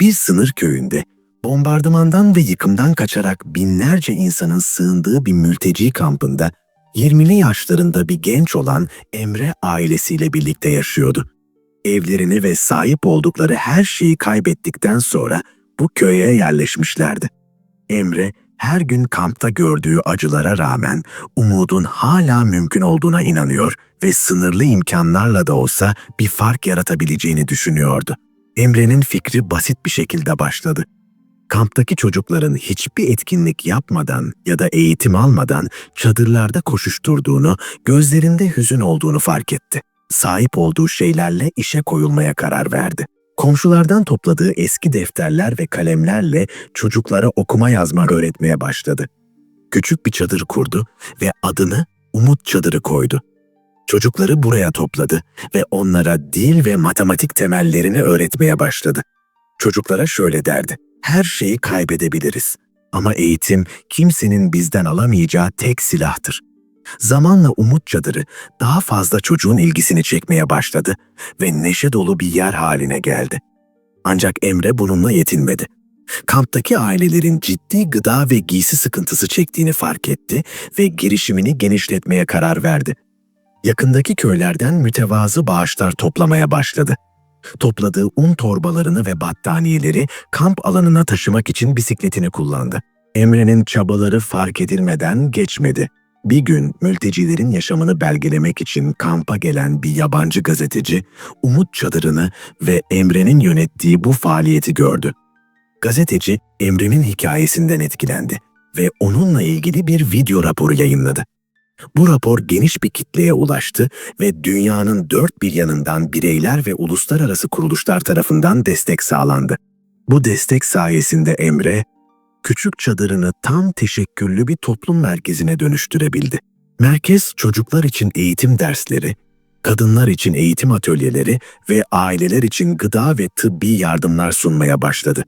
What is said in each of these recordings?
Bir sınır köyünde bombardımandan ve yıkımdan kaçarak binlerce insanın sığındığı bir mülteci kampında 20'li yaşlarında bir genç olan Emre ailesiyle birlikte yaşıyordu. Evlerini ve sahip oldukları her şeyi kaybettikten sonra bu köye yerleşmişlerdi. Emre her gün kampta gördüğü acılara rağmen umudun hala mümkün olduğuna inanıyor ve sınırlı imkanlarla da olsa bir fark yaratabileceğini düşünüyordu. Emre'nin fikri basit bir şekilde başladı. Kamptaki çocukların hiçbir etkinlik yapmadan ya da eğitim almadan çadırlarda koşuşturduğunu, gözlerinde hüzün olduğunu fark etti. Sahip olduğu şeylerle işe koyulmaya karar verdi. Komşulardan topladığı eski defterler ve kalemlerle çocuklara okuma yazma öğretmeye başladı. Küçük bir çadır kurdu ve adını Umut Çadırı koydu. Çocukları buraya topladı ve onlara dil ve matematik temellerini öğretmeye başladı. Çocuklara şöyle derdi. Her şeyi kaybedebiliriz ama eğitim kimsenin bizden alamayacağı tek silahtır. Zamanla Umut Çadırı daha fazla çocuğun ilgisini çekmeye başladı ve neşe dolu bir yer haline geldi. Ancak Emre bununla yetinmedi. Kamptaki ailelerin ciddi gıda ve giysi sıkıntısı çektiğini fark etti ve girişimini genişletmeye karar verdi. Yakındaki köylerden mütevazı bağışlar toplamaya başladı. Topladığı un torbalarını ve battaniyeleri kamp alanına taşımak için bisikletini kullandı. Emre'nin çabaları fark edilmeden geçmedi. Bir gün mültecilerin yaşamını belgelemek için kampa gelen bir yabancı gazeteci Umut Çadırı'nı ve Emre'nin yönettiği bu faaliyeti gördü. Gazeteci Emre'nin hikayesinden etkilendi ve onunla ilgili bir video raporu yayınladı. Bu rapor geniş bir kitleye ulaştı ve dünyanın dört bir yanından bireyler ve uluslararası kuruluşlar tarafından destek sağlandı. Bu destek sayesinde Emre, küçük çadırını tam teşekküllü bir toplum merkezine dönüştürebildi. Merkez çocuklar için eğitim dersleri, kadınlar için eğitim atölyeleri ve aileler için gıda ve tıbbi yardımlar sunmaya başladı.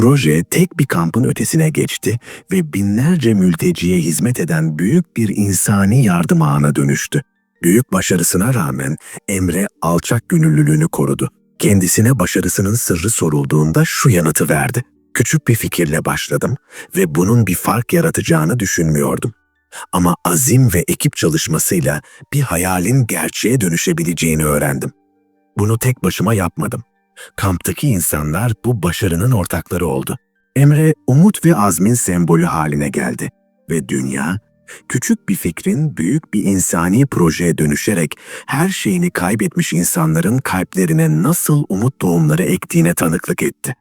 Proje tek bir kampın ötesine geçti ve binlerce mülteciye hizmet eden büyük bir insani yardım ağına dönüştü. Büyük başarısına rağmen Emre alçak gönüllülüğünü korudu. Kendisine başarısının sırrı sorulduğunda şu yanıtı verdi. Küçük bir fikirle başladım ve bunun bir fark yaratacağını düşünmüyordum. Ama azim ve ekip çalışmasıyla bir hayalin gerçeğe dönüşebileceğini öğrendim. Bunu tek başıma yapmadım. Kamptaki insanlar bu başarının ortakları oldu. Emre, umut ve azmin sembolü haline geldi ve dünya, küçük bir fikrin büyük bir insani projeye dönüşerek her şeyini kaybetmiş insanların kalplerine nasıl umut tohumları ektiğine tanıklık etti.